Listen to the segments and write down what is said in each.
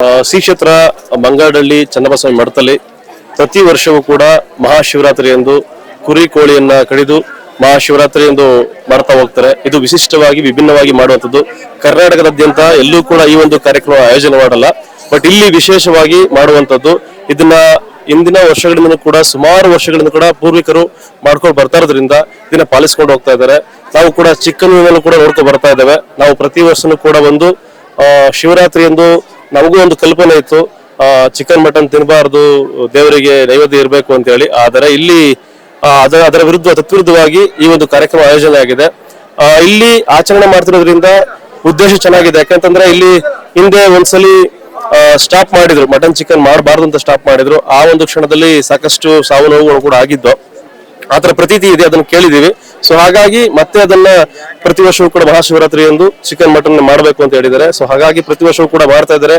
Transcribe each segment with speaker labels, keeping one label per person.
Speaker 1: ಆ, ಶ್ರೀ ಕ್ಷೇತ್ರ ಮಂಗಾಡಳ್ಳಿ ಚನ್ನಬಸವ ಮಠದಲ್ಲಿ ಪ್ರತಿ ವರ್ಷವೂ ಕೂಡ ಮಹಾಶಿವರಾತ್ರಿ ಎಂದು ಕುರಿ ಕೋಳಿಯನ್ನ ಕಡಿದು ಮಹಾಶಿವರಾತ್ರಿ ಎಂದು ಮಾಡ್ತಾ ಹೋಗ್ತಾರೆ. ಇದು ವಿಶಿಷ್ಟವಾಗಿ ವಿಭಿನ್ನವಾಗಿ ಮಾಡುವಂಥದ್ದು. ಕರ್ನಾಟಕದಾದ್ಯಂತ ಎಲ್ಲೂ ಕೂಡ ಈ ಒಂದು ಕಾರ್ಯಕ್ರಮ ಆಯೋಜನೆ ಮಾಡಲ್ಲ. ಬಟ್ ಇಲ್ಲಿ ವಿಶೇಷವಾಗಿ ಮಾಡುವಂಥದ್ದು ಇದನ್ನ ಇಂದಿನ ವರ್ಷಗಳಿಂದ ಕೂಡ ಸುಮಾರು ವರ್ಷಗಳಿಂದ ಕೂಡ ಪೂರ್ವಿಕರು ಮಾಡ್ಕೊಂಡು ಬರ್ತಾ ಇರೋದ್ರಿಂದ ಇದನ್ನ ಪಾಲಿಸ್ಕೊಂಡು ಹೋಗ್ತಾ ಇದ್ದಾರೆ. ನಾವು ಕೂಡ ಚಿಕ್ಕನ್ನು ಕೂಡ ನೋಡ್ಕೊಂಡು ಬರ್ತಾ ಇದ್ದೇವೆ. ನಾವು ಪ್ರತಿ ವರ್ಷನೂ ಕೂಡ ಒಂದು ಶಿವರಾತ್ರಿ ಎಂದು ನಮಗೂ ಒಂದು ಕಲ್ಪನೆ ಇತ್ತು. ಚಿಕನ್ ಮಟನ್ ತಿನ್ನಬಾರ್ದು ದೇವರಿಗೆ ನೈವೇದ್ಯ ಇರಬೇಕು ಅಂತ ಹೇಳಿ ಆದರೆ ಇಲ್ಲಿ ಅದರ ಅದರ ವಿರುದ್ಧ, ತತ್ವಿರುದ್ಧವಾಗಿ ಈ ಒಂದು ಕಾರ್ಯಕ್ರಮ ಆಯೋಜನೆ ಆಗಿದೆ. ಇಲ್ಲಿ ಆಚರಣೆ ಮಾಡ್ತಿರೋದ್ರಿಂದ ಉದ್ದೇಶ ಚೆನ್ನಾಗಿದೆ. ಯಾಕಂತಂದ್ರೆ ಇಲ್ಲಿ ಹಿಂದೆ ಒಂದ್ಸಲಿ ಸ್ಟಾಪ್ ಮಾಡಿದ್ರು. ಮಟನ್ ಚಿಕನ್ ಮಾಡಬಾರ್ದು ಅಂತ ಸ್ಟಾಪ್ ಮಾಡಿದ್ರು. ಆ ಒಂದು ಕ್ಷಣದಲ್ಲಿ ಸಾಕಷ್ಟು ಸಾವು ನೋವುಗಳು ಕೂಡ ಆಗಿದ್ದು ಆತರ ಪ್ರತೀತಿ ಇದೆ, ಅದನ್ನು ಕೇಳಿದೀವಿ ಸೊ ಹಾಗಾಗಿ ಮತ್ತೆ ಅದನ್ನ ಪ್ರತಿ ವರ್ಷವೂ ಕೂಡ ಮಹಾಶಿವರಾತ್ರಿ ಎಂದು ಚಿಕನ್ ಮಟನ್ ಮಾಡಬೇಕು ಅಂತ ಹೇಳಿದ್ದಾರೆ. ಸೊ ಹಾಗಾಗಿ ಪ್ರತಿ ವರ್ಷವೂ ಕೂಡ ಮಾಡ್ತಾ ಇದ್ದಾರೆ.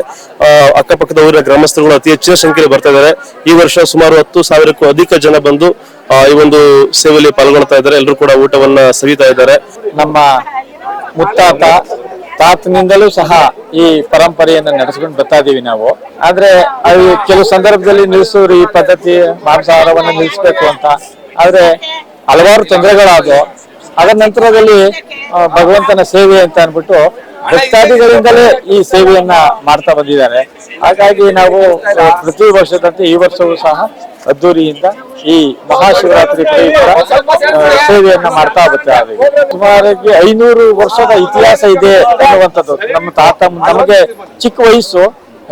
Speaker 1: ಅಕ್ಕಪಕ್ಕದ ಊರಿನ ಗ್ರಾಮಸ್ಥರುಗಳು ಅತಿ ಹೆಚ್ಚಿನ ಸಂಖ್ಯೆಯಲ್ಲಿ ಬರ್ತಾ ಇದ್ದಾರೆ. ಈ ವರ್ಷ ಸುಮಾರು ಹತ್ತು ಸಾವಿರಕ್ಕೂ ಅಧಿಕ ಜನ ಬಂದು ಈ ಒಂದು ಸೇವೆಯಲ್ಲಿ ಪಾಲ್ಗೊಳ್ತಾ ಇದ್ದಾರೆ. ಎಲ್ಲರೂ ಕೂಡ ಊಟವನ್ನ ಸವಿತಾ ಇದ್ದಾರೆ.
Speaker 2: ನಮ್ಮ ಮುತ್ತಾತ ತಾತನಿಂದಲೂ ಸಹ ಈ ಪರಂಪರೆಯನ್ನು ನಡೆಸ್ಕೊಂಡು ಬರ್ತಾ ಇದೀವಿ ನಾವು. ಆದ್ರೆ ಕೆಲವು ಸಂದರ್ಭದಲ್ಲಿ ನಿಲ್ಲಿಸೋರು ಈ ಪದ್ಧತಿ ಮಾಂಸಾಹಾರವನ್ನು ನಿಲ್ಲಿಸಬೇಕು ಅಂತ. ಆದ್ರೆ ಹಲವಾರು ತೊಂದರೆಗಳಾದವು. ಅದರ ನಂತರದಲ್ಲಿ ಭಗವಂತನ ಸೇವೆ ಅಂತ ಅನ್ಬಿಟ್ಟು ಭಕ್ತಾದಿಗಳಿಂದಲೇ ಈ ಸೇವೆಯನ್ನ ಮಾಡ್ತಾ ಬಂದಿದ್ದಾರೆ. ಹಾಗಾಗಿ ನಾವು ಪ್ರತಿ ವರ್ಷದಂತೆ ಈ ವರ್ಷವೂ ಸಹ ಅದ್ದೂರಿಯಿಂದ ಈ ಮಹಾಶಿವರಾತ್ರಿ ಪ್ರಯುಕ್ತ ಸೇವೆಯನ್ನ ಮಾಡ್ತಾ ಬರ್ತಾರೆ ಸುಮಾರಾಗಿ ಐನೂರು ವರ್ಷದ ಇತಿಹಾಸ ಇದೆ ಅನ್ನುವಂಥದ್ದು ನಮ್ಮ ತಾತ, ನಮಗೆ ಚಿಕ್ಕ ವಯಸ್ಸು.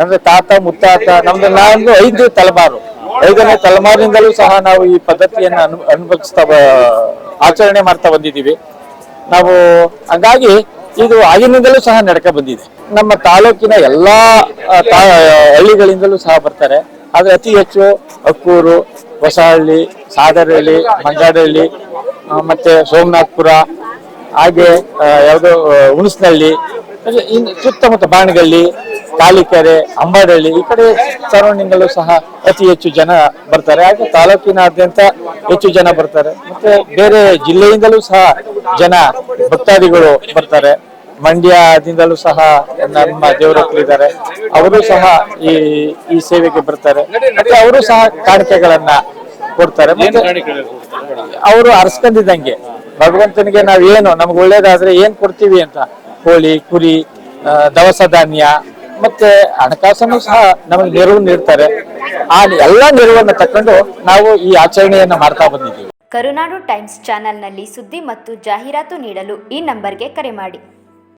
Speaker 2: ಅಂದ್ರೆ ತಾತ, ಮುತ್ತಾತ, ನಮ್ದು ನಾನು ಐದು ತಲೆಮಾರು. ಐದನೇ ತಲೆಮಾರಿನಿಂದಲೂ ಸಹ ನಾವು ಈ ಪದ್ಧತಿಯನ್ನು ಅನು, ಅನುಭವಿಸ್ತಾ ಆಚರಣೆ ಮಾಡ್ತಾ ಬಂದಿದ್ದೀವಿ. ನಾವು ಹಂಗಾಗಿ ಇದು ಆಗಿನಿಂದಲೂ ಸಹ ನಡ್ಕ ಬಂದಿದೆ. ನಮ್ಮ ತಾಲೂಕಿನ ಎಲ್ಲಾ ಹಳ್ಳಿಗಳಿಂದಲೂ ಸಹ ಬರ್ತಾರೆ. ಆದ್ರೆ ಅತಿ ಹೆಚ್ಚು ಅಕ್ಕೂರು, ಹೊಸಹಳ್ಳಿ ಸಾಗರಹಳ್ಳಿ ಮಂಗಾಡಹಳ್ಳಿ ಮತ್ತೆ ಸೋಮನಾಥ್ಪುರ, ಹಾಗೆ ಯಾವುದು ಹುಣಸನಹಳ್ಳಿ ಹಾಗೆ ಇನ್ನು ಸುತ್ತಮುತ್ತ ಬಾಣಗಳ್ಳಿ ಕಾಲಿಕೆರೆ ಅಂಬಾಡಳ್ಳಿ ಈ ಕಡೆ ಸರೌಂಡಿಂಗಲ್ಲೂ ಸಹ ಅತಿ ಹೆಚ್ಚು ಜನ ಬರ್ತಾರೆ. ಹಾಗೆ ತಾಲೂಕಿನಾದ್ಯಂತ ಹೆಚ್ಚು ಜನ ಬರ್ತಾರೆ. ಮತ್ತೆ ಬೇರೆ ಜಿಲ್ಲೆಯಿಂದಲೂ ಸಹ ಜನ ಭಕ್ತಾದಿಗಳು ಬರ್ತಾರೆ. ಮಂಡ್ಯದಿಂದಲೂ ಸಹ ನಮ್ಮ ದೇವರಕ್ಕಳಿದ್ದಾರೆ ಅವರು ಸಹ ಈ ಈ ಸೇವೆಗೆ ಬರ್ತಾರೆ. ಮತ್ತೆ ಅವರು ಸಹ ಕಾಣಿಕೆಗಳನ್ನ ಕೊಡ್ತಾರೆ. ಅವರು ಅರ್ಸ್ಕೊಂಡಿದ್ದಂಗೆ ಭಗವಂತನಿಗೆ ನಾವ್ ಏನು, ನಮ್ಗೆ ಒಳ್ಳೇದಾದ್ರೆ ಏನ್ ಕೊಡ್ತೀವಿ ಅಂತ ಕೋಳಿ, ಕುರಿ ದವಸ ಧಾನ್ಯ, ಮತ್ತೆ ಹಣಕಾಸನ್ನು ಸಹ ನಮಗೆ ನೆರವು ನೀಡ್ತಾರೆ. ಆ ಎಲ್ಲಾ ನೆರವನ್ನ ತಕೊಂಡು ನಾವು ಈ ಆಚರಣೆಯನ್ನ ಮಾಡ್ತಾ ಬಂದಿದ್ದೀವಿ.
Speaker 3: ಕರುನಾಡು ಟೈಮ್ಸ್ ಚಾನೆಲ್ನಲ್ಲಿ ಸುದ್ದಿ ಮತ್ತು ಜಾಹೀರಾತು ನೀಡಲು ಈ ನಂಬರ್ಗೆ ಕರೆ ಮಾಡಿ.